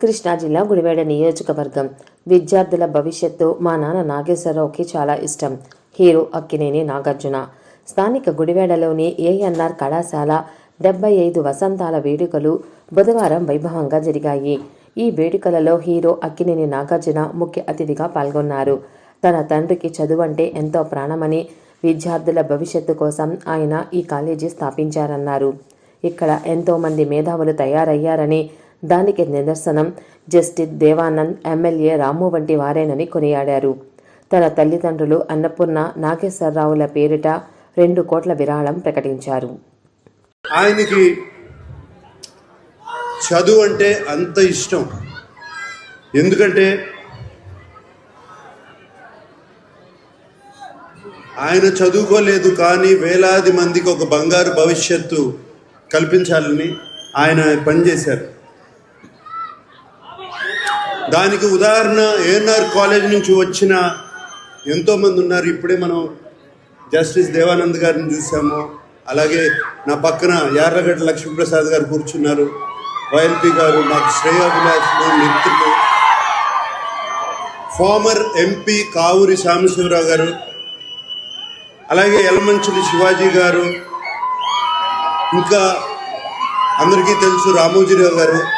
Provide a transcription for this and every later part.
కృష్ణా జిల్లా గుడివేడ నియోజకవర్గం. విద్యార్థుల భవిష్యత్తు మా నాన్న నాగేశ్వరరావుకి చాలా ఇష్టం. హీరో అక్కినేని నాగార్జున. స్థానిక గుడివేడలోని ఏఎన్ఆర్ కళాశాల డెబ్బై ఐదు వసంతాల వేడుకలు బుధవారం వైభవంగా జరిగాయి. ఈ వేడుకలలో హీరో అక్కినేని నాగార్జున ముఖ్య అతిథిగా పాల్గొన్నారు. తన తండ్రికి చదువు అంటే ఎంతో ప్రాణమని విద్యార్థుల భవిష్యత్తు కోసం ఆయన ఈ కాలేజీ స్థాపించారన్నారు. ఇక్కడ ఎంతో మంది మేధావులు తయారయ్యారని దానికి నిదర్శనం. జస్టిస్ దేవానంద్ ఎమ్మెల్యే రాము వంటి వారేనని కొనియాడారు. తన తల్లిదండ్రులు అన్నపూర్ణ నాగేశ్వరరావుల పేరిట రెండు కోట్ల విరాళం ప్రకటించారు. ఆయనకి చదువు అంటే అంత ఇష్టం. ఎందుకంటే ఆయన చదువుకోలేదు కానీ వేలాది మందికి ఒక బంగారు భవిష్యత్తు కల్పించాలని ఆయన పనిచేశారు. దానికి ఉదాహరణ ఏఎన్ఆర్ కాలేజ్ నుంచి వచ్చిన ఎంతోమంది ఉన్నారు. ఇప్పుడే మనం జస్టిస్ దేవానంద్ గారిని చూసాము. అలాగే నా పక్కన యార్లగడ్డ లక్ష్మీప్రసాద్ గారు కూర్చున్నారు. వైఎల్పి గారు నాకు శ్రేయాభిలాషులు మిత్రులు. ఫార్మర్ ఎంపీ కావూరి సాంబశివరావు గారు. అలాగే ఎలమంచుడి శివాజీ గారు. ఇంకా అందరికీ తెలుసు రామోజీరావు గారు.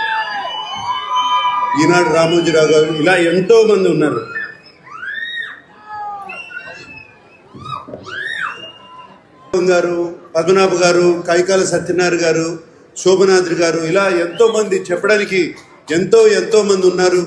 ఈనాడు రామోజీరావు గారు ఇలా ఎంతో మంది ఉన్నారు. గారు పద్మనాభ గారు కైకాల సత్యనారాయణ గారు శోభనాద్రి గారు ఇలా ఎంతో మంది చెప్పడానికి ఎంతో ఎంతో మంది ఉన్నారు.